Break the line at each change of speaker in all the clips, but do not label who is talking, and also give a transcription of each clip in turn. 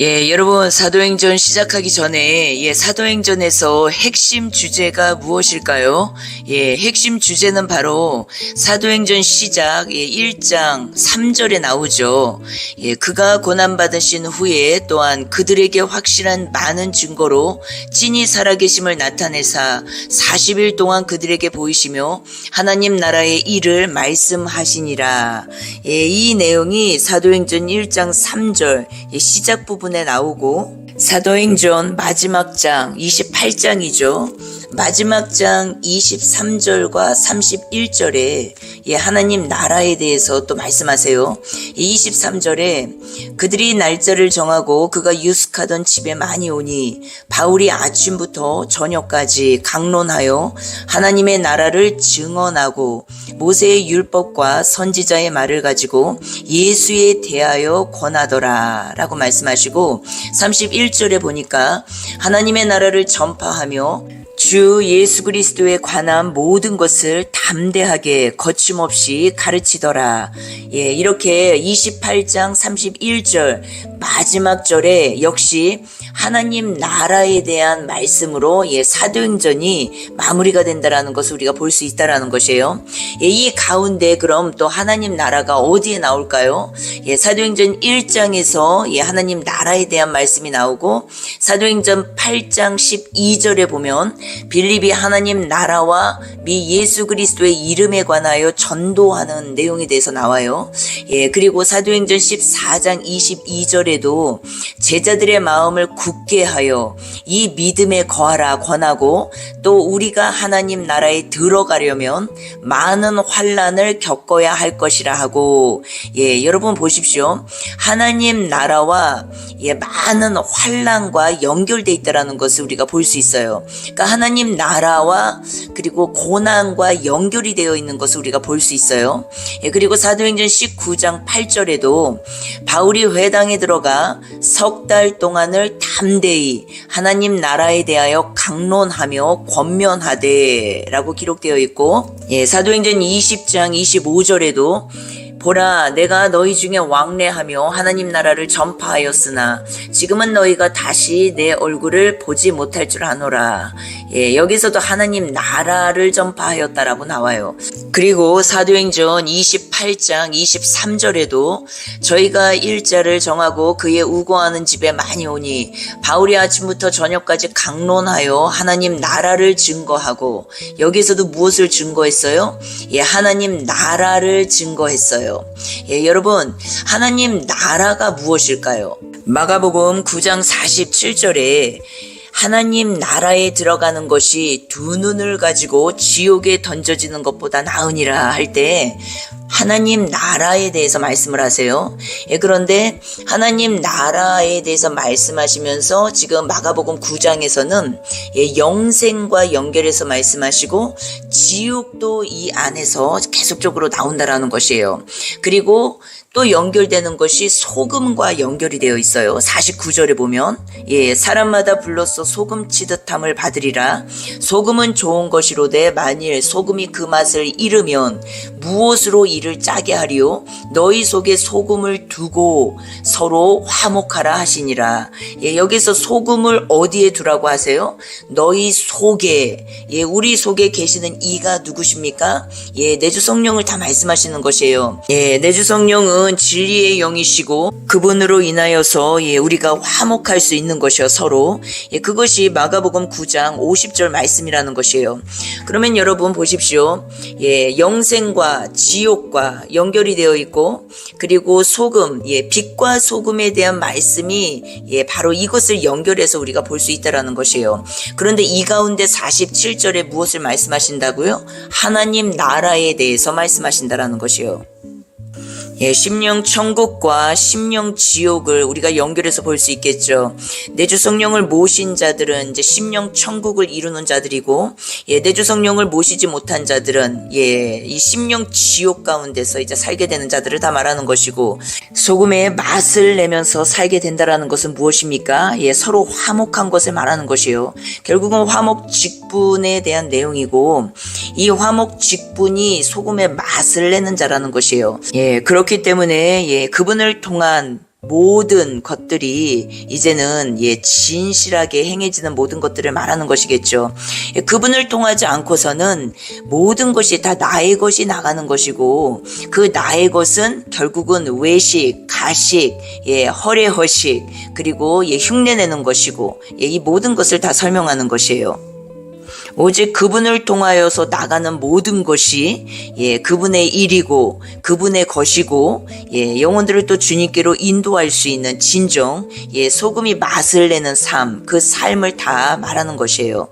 예, 여러분 사도행전 시작하기 전에 예, 사도행전에서 핵심 주제가 무엇일까요? 예, 핵심 주제는 바로 사도행전 시작 예, 1장 3절에 나오죠. 예, 그가 고난 받으신 후에 또한 그들에게 확실한 많은 증거로 찐이 살아계심을 나타내사 40일 동안 그들에게 보이시며 하나님 나라의 일을 말씀하시니라. 예, 이 내용이 사도행전 1장 3절 예, 시작 부분 부분에 나오고 사도행전 마지막 장 28장이죠. 마지막 장 23절과 31절에 예, 하나님 나라에 대해서 또 말씀하세요. 23절에 그들이 날짜를 정하고 그가 유숙하던 집에 많이 오니 바울이 아침부터 저녁까지 강론하여 하나님의 나라를 증언하고 모세의 율법과 선지자의 말을 가지고 예수에 대하여 권하더라 라고 말씀하시고 31절에 보니까 하나님의 나라를 전파하며 주 예수 그리스도에 관한 모든 것을 담대하게 거침없이 가르치더라. 예, 이렇게 28장 31절 마지막 절에 역시 하나님 나라에 대한 말씀으로 예, 사도행전이 마무리가 된다라는 것을 우리가 볼 수 있다라는 것이에요. 예, 이 가운데 그럼 또 하나님 나라가 어디에 나올까요? 예, 사도행전 1장에서 예, 하나님 나라에 대한 말씀이 나오고 사도행전 8장 12절에 보면 빌립이 하나님 나라와 미 예수 그리스도의 이름에 관하여 전도하는 내용에 대해서 나와요. 예, 그리고 사도행전 14장 22절에도 제자들의 마음을 굳게 하여 이 믿음에 거하라 권하고 또 우리가 하나님 나라에 들어가려면 많은 환란을 겪어야 할 것이라 하고 예, 여러분 보십시오. 하나님 나라와 예, 많은 환란과 연결돼 있다라는 것을 우리가 볼 수 있어요. 그러니까 하나님 나라와 그리고 고난과 연결이 되어 있는 것을 우리가 볼 수 있어요. 예, 그리고 사도행전 19장 8절에도 바울이 회당에 들어가 석 달 동안을 담대히 하나님 나라에 대하여 강론하며 권면하되라고 기록되어 있고 예, 사도행전 20장 25절에도 보라 내가 너희 중에 왕래하며 하나님 나라를 전파하였으나 지금은 너희가 다시 내 얼굴을 보지 못할 줄 아노라. 예, 여기서도 하나님 나라를 전파하였다라고 나와요. 그리고 사도행전 28장 23절에도 저희가 일자를 정하고 그의 우고하는 집에 많이 오니 바울이 아침부터 저녁까지 강론하여 하나님 나라를 증거하고 여기서도 무엇을 증거했어요? 예, 하나님 나라를 증거했어요. 예, 여러분, 하나님 나라가 무엇일까요? 마가복음 9장 47절에 하나님 나라에 들어가는 것이 두 눈을 가지고 지옥에 던져지는 것보다 나으니라 할 때 하나님 나라에 대해서 말씀을 하세요. 예, 그런데 하나님 나라에 대해서 말씀하시면서 지금 마가복음 9장에서는 예, 영생과 연결해서 말씀하시고 지옥도 이 안에서 계속적으로 나온다라는 것이에요. 그리고 또 연결되는 것이 소금과 연결이 되어 있어요. 49절에 보면 예, 사람마다 불로써 소금 치듯함을 받으리라. 소금은 좋은 것이로되 만일 소금이 그 맛을 잃으면 무엇으로 이를 짜게 하리요? 너희 속에 소금을 두고 서로 화목하라 하시니라. 예, 여기서 소금을 어디에 두라고 하세요? 너희 속에 예, 우리 속에 계시는 이가 누구십니까? 예, 내주 성령을 다 말씀하시는 것이에요. 예, 내주 성령은 성령은 진리의 영이시고 그분으로 인하여서 예, 우리가 화목할 수 있는 것이요 서로 예, 그것이 마가복음 9장 50절 말씀이라는 것이에요. 그러면 여러분 보십시오. 예, 영생과 지옥과 연결이 되어 있고 그리고 소금, 예, 빛과 소금에 대한 말씀이 예, 바로 이것을 연결해서 우리가 볼 수 있다라는 것이에요. 그런데 이 가운데 47절에 무엇을 말씀하신다고요? 하나님 나라에 대해서 말씀하신다라는 것이에요. 예, 심령 천국과 심령 지옥을 우리가 연결해서 볼 수 있겠죠. 내주 성령을 모신 자들은 이제 심령 천국을 이루는 자들이고, 예, 내주 성령을 모시지 못한 자들은 예, 이 심령 지옥 가운데서 이제 살게 되는 자들을 다 말하는 것이고, 소금의 맛을 내면서 살게 된다라는 것은 무엇입니까? 예, 서로 화목한 것을 말하는 것이요. 결국은 화목 직분에 대한 내용이고, 이 화목 직분이 소금의 맛을 내는 자라는 것이에요. 예, 그렇게 그렇기 때문에 예, 그분을 통한 모든 것들이 이제는 예 진실하게 행해지는 모든 것들을 말하는 것이겠죠. 예, 그분을 통하지 않고서는 모든 것이 다 나의 것이 나가는 것이고 그 나의 것은 결국은 외식, 가식, 예 허례허식 그리고 예 흉내내는 것이고 예, 이 모든 것을 다 설명하는 것이에요. 오직 그분을 통하여서 나가는 모든 것이 예 그분의 일이고 그분의 것이고 예 영혼들을 또 주님께로 인도할 수 있는 진정 예 소금이 맛을 내는 삶 그 삶을 다 말하는 것이에요.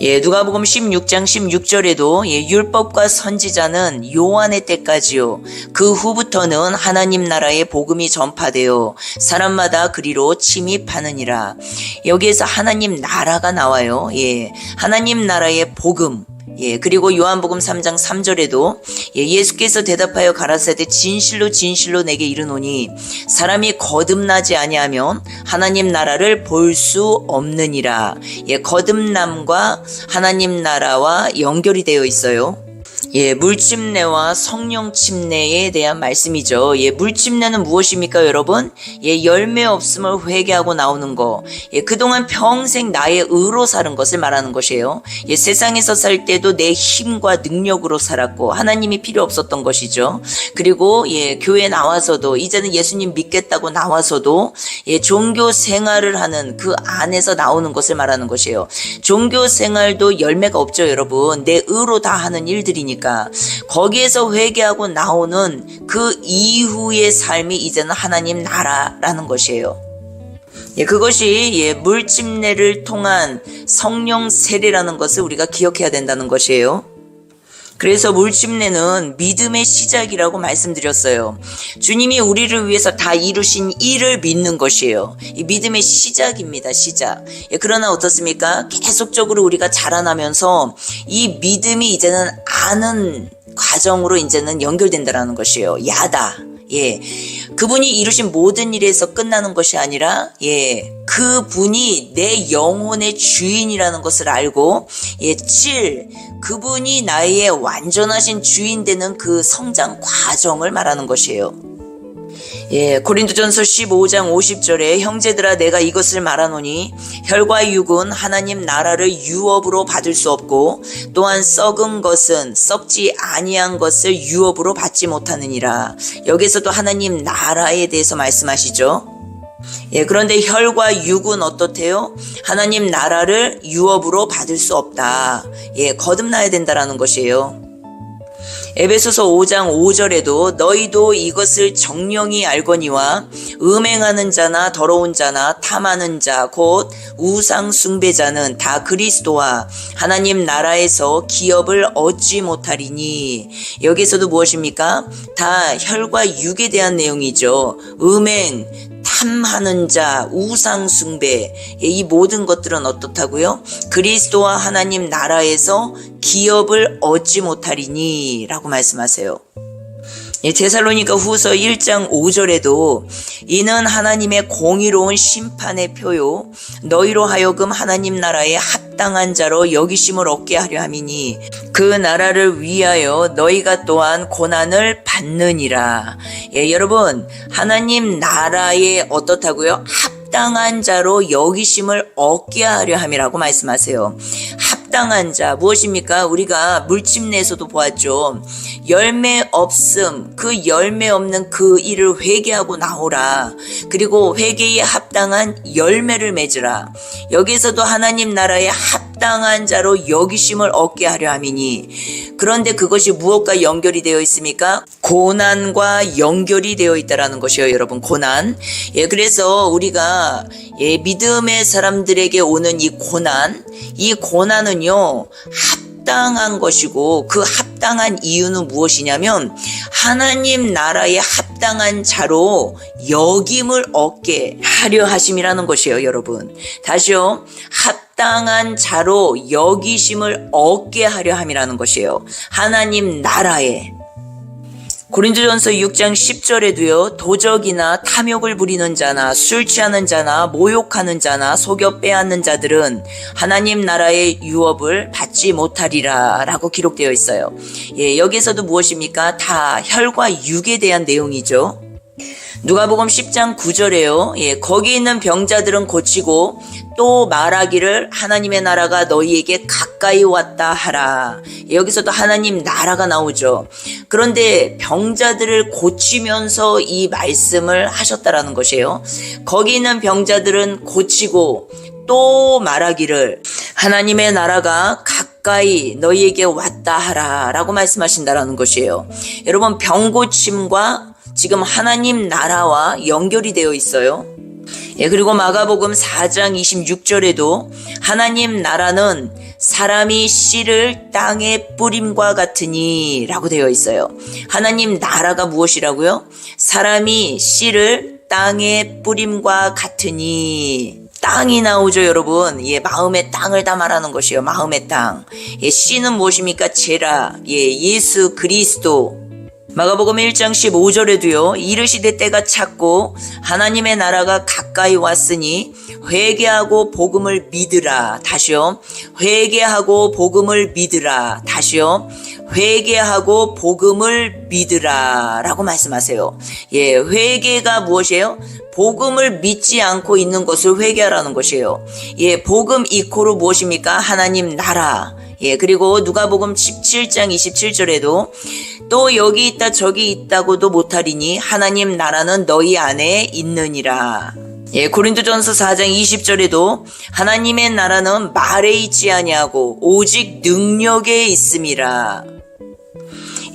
예, 누가복음 16장 16절에도 예, 율법과 선지자는 요한의 때까지요. 그 후부터는 하나님 나라의 복음이 전파되어 사람마다 그리로 침입하느니라. 여기에서 하나님 나라가 나와요. 예. 하나님 나라의 복음 예, 그리고 요한복음 3장 3절에도 예, 예수께서 대답하여 가라사대 진실로 진실로 내게 이르노니 사람이 거듭나지 아니하면 하나님 나라를 볼 수 없느니라. 예, 거듭남과 하나님 나라와 연결이 되어 있어요. 예, 물침례와 성령 침례에 대한 말씀이죠. 예, 물침례는 무엇입니까, 여러분? 예, 열매 없음을 회개하고 나오는 거. 예, 그동안 평생 나의 의로 사는 것을 말하는 것이에요. 예, 세상에서 살 때도 내 힘과 능력으로 살았고, 하나님이 필요 없었던 것이죠. 그리고, 예, 교회 나와서도, 이제는 예수님 믿겠다고 나와서도, 예, 종교 생활을 하는 그 안에서 나오는 것을 말하는 것이에요. 종교 생활도 열매가 없죠, 여러분. 내 의로 다 하는 일들이 니까. 거기에서 회개하고 나오는 그 이후의 삶이 이제는 하나님 나라라는 것이에요. 예, 그것이 예, 물침례를 통한 성령 세례라는 것을 우리가 기억해야 된다는 것이에요. 그래서 물침례는 믿음의 시작이라고 말씀드렸어요. 주님이 우리를 위해서 다 이루신 일을 믿는 것이에요. 이 믿음의 시작입니다. 시작. 예, 그러나 어떻습니까? 계속적으로 우리가 자라나면서 이 믿음이 이제는 아는 과정으로 이제는 연결된다라는 것이에요. 야다. 예. 그분이 이루신 모든 일에서 끝나는 것이 아니라, 예. 그분이 내 영혼의 주인이라는 것을 알고, 예. 7. 그분이 나의 완전하신 주인 되는 그 성장 과정을 말하는 것이에요. 예, 고린도전서 15장 50절에 형제들아 내가 이것을 말하노니 혈과 육은 하나님 나라를 유업으로 받을 수 없고 또한 썩은 것은 썩지 아니한 것을 유업으로 받지 못하느니라. 여기서도 하나님 나라에 대해서 말씀하시죠. 예, 그런데 혈과 육은 어떻대요? 하나님 나라를 유업으로 받을 수 없다. 예, 거듭나야 된다라는 것이에요. 에베소서 5장 5절에도 너희도 이것을 정령이 알거니와 음행하는 자나 더러운 자나 탐하는 자 곧 우상 숭배자는 다 그리스도와 하나님 나라에서 기업을 얻지 못하리니 여기서도 무엇입니까? 다 혈과 육에 대한 내용이죠. 음행, 탐하는 자, 우상 숭배, 이 모든 것들은 어떻다고요? 그리스도와 하나님 나라에서 기업을 얻지 못하리니 라고 말씀하세요. 예, 데살로니가 후서 1장 5절에도 이는 하나님의 공의로운 심판의 표요 너희로 하여금 하나님 나라에 합당한 자로 여기심을 얻게 하려 함이니 그 나라를 위하여 너희가 또한 고난을 받느니라. 예, 여러분 하나님 나라에 어떻다고요? 합당한 자로 여기심을 얻게 하려 함이라고 말씀하세요. 합당한 자 무엇입니까? 우리가 물침내에서도 보았죠. 열매 없음 그 열매 없는 그 일을 회개하고 나오라. 그리고 회개에 합당한 열매를 맺으라. 여기서도 하나님 나라에 합당한 자로 여기심을 얻게 하려 함이니 그런데 그것이 무엇과 연결이 되어 있습니까? 고난과 연결이 되어 있다라는 것이에요, 여러분. 고난. 예, 그래서 우리가 예, 믿음의 사람들에게 오는 이 고난, 이 고난은 요, 합당한 것이고, 그 합당한 이유는 무엇이냐면, 하나님 나라에 합당한 자로 역임을 얻게 하려 하심이라는 것이에요, 여러분. 다시요, 합당한 자로 여기심을 얻게 하려 함이라는 것이에요. 하나님 나라에. 고린도전서 6장 10절에도요. 도적이나 탐욕을 부리는 자나 술 취하는 자나 모욕하는 자나 속여 빼앗는 자들은 하나님 나라의 유업을 받지 못하리라라고 기록되어 있어요. 예, 여기서도 무엇입니까? 다 혈과 육에 대한 내용이죠. 누가복음 10장 9절에요. 예, 거기 있는 병자들은 고치고 또 말하기를 하나님의 나라가 너희에게 가까이 왔다 하라. 예, 여기서도 하나님 나라가 나오죠. 그런데 병자들을 고치면서 이 말씀을 하셨다라는 것이에요. 거기 있는 병자들은 고치고 또 말하기를 하나님의 나라가 가까이 너희에게 왔다 하라 라고 말씀하신다라는 것이에요. 여러분 병고침과 지금 하나님 나라와 연결이 되어 있어요. 예, 그리고 마가복음 4장 26절에도 하나님 나라는 사람이 씨를 땅에 뿌림과 같으니 라고 되어 있어요. 하나님 나라가 무엇이라고요? 사람이 씨를 땅에 뿌림과 같으니 땅이 나오죠, 여러분. 예, 마음의 땅을 다 말하는 것이에요. 마음의 땅. 예, 씨는 무엇입니까? 제라. 예, 예수 그리스도. 마가복음 1장 15절에도요. 이르시되 때가 찼고 하나님의 나라가 가까이 왔으니 회개하고 복음을 믿으라. 다시요. 회개하고 복음을 믿으라. 다시요. 회개하고 복음을 믿으라. 라고 말씀하세요. 예, 회개가 무엇이에요? 복음을 믿지 않고 있는 것을 회개하라는 것이에요. 예, 복음 이코로 무엇입니까? 하나님 나라. 예, 그리고 누가복음 17장 27절에도 또 여기 있다 저기 있다고도 못하리니 하나님 나라는 너희 안에 있느니라. 예, 고린도전서 4장 20절에도 하나님의 나라는 말에 있지 아니하고 오직 능력에 있음이라.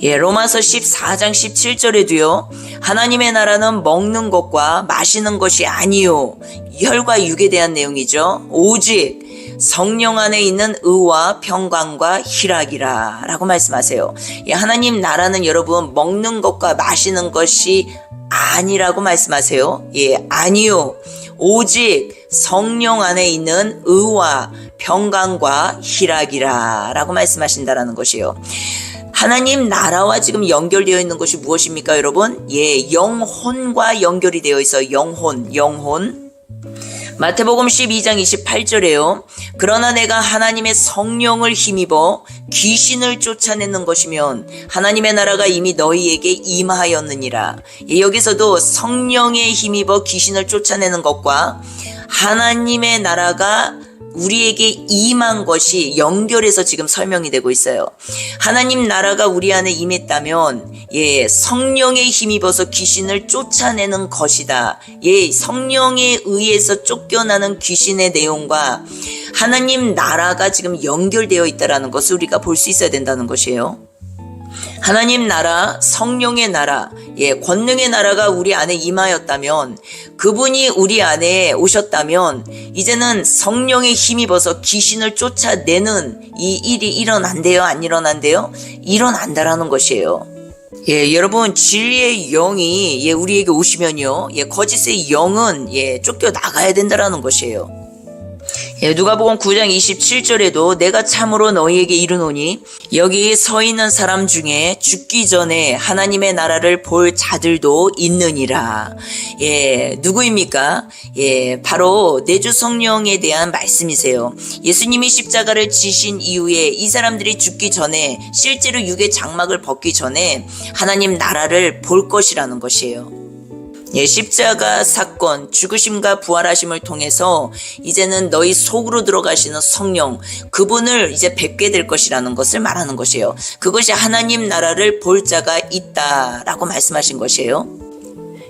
예, 로마서 14장 17절에도요. 하나님의 나라는 먹는 것과 마시는 것이 아니요. 혈과 육에 대한 내용이죠. 오직 성령 안에 있는 의와 평강과 희락이라 라고 말씀하세요. 예, 하나님 나라는 여러분 먹는 것과 마시는 것이 아니라고 말씀하세요. 예, 아니요. 오직 성령 안에 있는 의와 평강과 희락이라 라고 말씀하신다라는 것이에요. 하나님 나라와 지금 연결되어 있는 것이 무엇입니까, 여러분? 예, 영혼과 연결이 되어 있어요. 영혼, 영혼. 마태복음 12장 28절에요. 그러나 내가 하나님의 성령을 힘입어 귀신을 쫓아내는 것이면 하나님의 나라가 이미 너희에게 임하였느니라. 예, 여기서도 성령에 힘입어 귀신을 쫓아내는 것과 하나님의 나라가 우리에게 임한 것이 연결해서 지금 설명이 되고 있어요. 하나님 나라가 우리 안에 임했다면, 예, 성령에 힘입어서 귀신을 쫓아내는 것이다. 예, 성령에 의해서 쫓겨나는 귀신의 내용과 하나님 나라가 지금 연결되어 있다라는 것을 우리가 볼 수 있어야 된다는 것이에요. 하나님 나라, 성령의 나라, 예, 권능의 나라가 우리 안에 임하였다면, 그분이 우리 안에 오셨다면, 이제는 성령에 힘입어서 귀신을 쫓아내는 이 일이 일어난대요? 안 일어난대요? 일어난다라는 것이에요. 예, 여러분, 진리의 영이, 예, 우리에게 오시면요, 예, 거짓의 영은, 예, 쫓겨 나가야 된다라는 것이에요. 예, 누가복음 9장 27절에도 내가 참으로 너희에게 이르노니 여기 서 있는 사람 중에 죽기 전에 하나님의 나라를 볼 자들도 있느니라. 예, 누구입니까? 예, 바로 내주 성령에 대한 말씀이세요. 예수님이 십자가를 지신 이후에 이 사람들이 죽기 전에 실제로 육의 장막을 벗기 전에 하나님 나라를 볼 것이라는 것이에요. 예, 십자가 사건, 죽으심과 부활하심을 통해서 이제는 너희 속으로 들어가시는 성령, 그분을 이제 뵙게 될 것이라는 것을 말하는 것이에요. 그것이 하나님 나라를 볼 자가 있다라고 말씀하신 것이에요.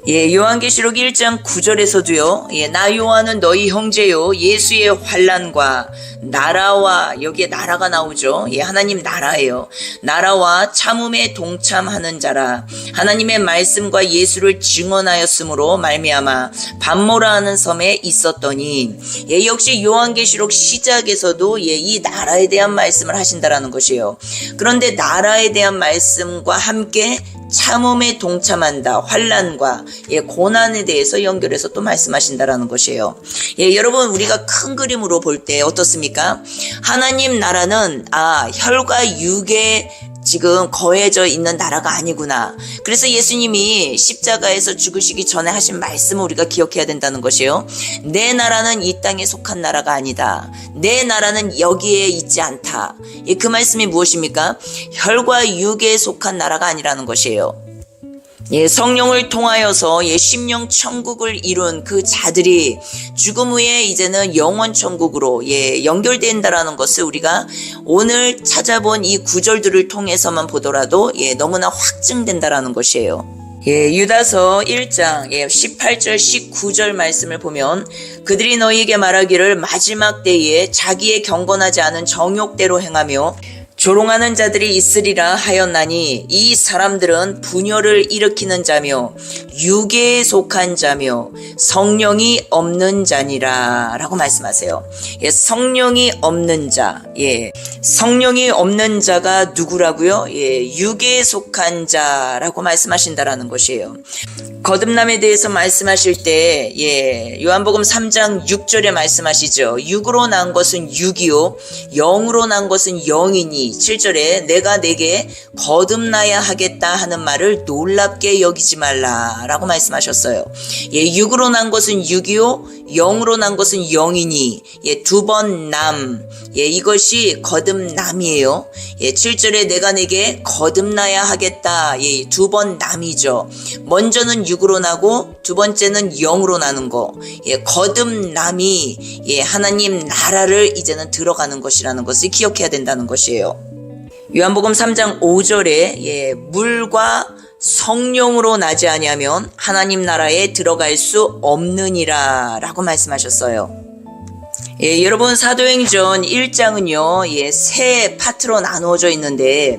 예, 요한계시록 1장 9절에서도요. 예, 나 요한은 너희 형제요. 예수의 환란과 나라와 여기에 나라가 나오죠. 예, 하나님 나라예요. 나라와 참음에 동참하는 자라. 하나님의 말씀과 예수를 증언하였으므로 말미암아 반모라 하는 섬에 있었더니 예, 역시 요한계시록 시작에서도 예, 이 나라에 대한 말씀을 하신다라는 것이에요. 그런데 나라에 대한 말씀과 함께 참음에 동참한다. 환란과 예, 고난에 대해서 연결해서 또 말씀하신다라는 것이에요. 예, 여러분 우리가 큰 그림으로 볼 때 어떻습니까? 하나님 나라는 아 혈과 육의 지금 거해져 있는 나라가 아니구나. 그래서 예수님이 십자가에서 죽으시기 전에 하신 말씀을 우리가 기억해야 된다는 것이에요. 내 나라는 이 땅에 속한 나라가 아니다. 내 나라는 여기에 있지 않다. 그 말씀이 무엇입니까? 혈과 육에 속한 나라가 아니라는 것이에요. 예, 성령을 통하여서 예, 심령 천국을 이룬 그 자들이 죽음 후에 이제는 영원 천국으로 예, 연결된다라는 것을 우리가 오늘 찾아본 이 구절들을 통해서만 보더라도 예, 너무나 확증된다라는 것이에요. 예, 유다서 1장 예, 18절 19절 말씀을 보면 그들이 너희에게 말하기를 마지막 때에 자기의 경건하지 않은 정욕대로 행하며 조롱하는 자들이 있으리라 하였나니 이 사람들은 분열을 일으키는 자며 유괴에 속한 자며 성령이 없는 자니라 라고 말씀하세요. 예, 성령이 없는 자. 예. 성령이 없는 자가 누구라고요? 예, 유괴에 속한 자라고 말씀하신다라는 것이에요. 거듭남에 대해서 말씀하실 때, 예, 요한복음 3장 6절에 말씀하시죠. 육으로 난 것은 육이요, 영으로 난 것은 영이니, 7절에 내가 내게 거듭나야 하겠다 하는 말을 놀랍게 여기지 말라 라고 말씀하셨어요. 예, 육으로 난 것은 육이요, 영으로 난 것은 영이니, 예, 두 번 남, 예, 이것이 거듭남이에요. 예, 7절에 내가 내게 거듭나야 하겠다. 예, 두 번 남이죠. 먼저는 육으로 나고 두 번째는 영으로 나는 거. 예, 거듭남이 예, 하나님 나라를 이제는 들어가는 것이라는 것을 기억해야 된다는 것이에요. 요한복음 3장 5절에 예, 물과 성령으로 나지 아니하면 하나님 나라에 들어갈 수 없느니라라고 말씀하셨어요. 예, 여러분 사도행전 1장은요, 예, 세 파트로 나누어져 있는데,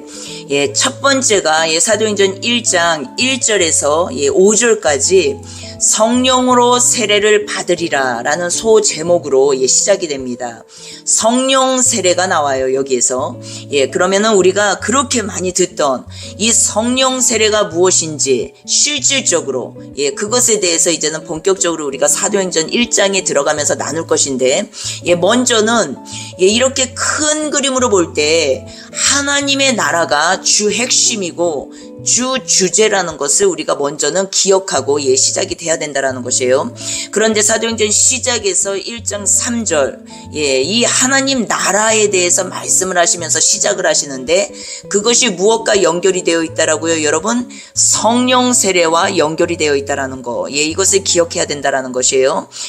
예, 첫 번째가 예, 사도행전 1장 1절에서 예, 5절까지 성령으로 세례를 받으리라 라는 소 제목으로 예, 시작이 됩니다. 성령 세례가 나와요 여기에서. 예, 그러면은 우리가 그렇게 많이 듣던 이 성령 세례가 무엇인지 실질적으로 예, 그것에 대해서 이제는 본격적으로 우리가 사도행전 1장에 들어가면서 나눌 것인데, 예, 먼저는 예, 이렇게 큰 그림으로 볼 때 하나님의 나라가 주 핵심이고 주 주제라는 것을 우리가 먼저는 기억하고 예 시작이 돼야 된다라는 것이에요. 그런데 사도행전 시작에서 1장 3절 예, 이 하나님 나라에 대해서 말씀을 하시면서 시작을 하시는데 그것이 무엇과 연결이 되어 있다라고요, 여러분? 성령 세례와 연결이 되어 있다라는 거. 예, 이것을 기억해야 된다라는 것이에요.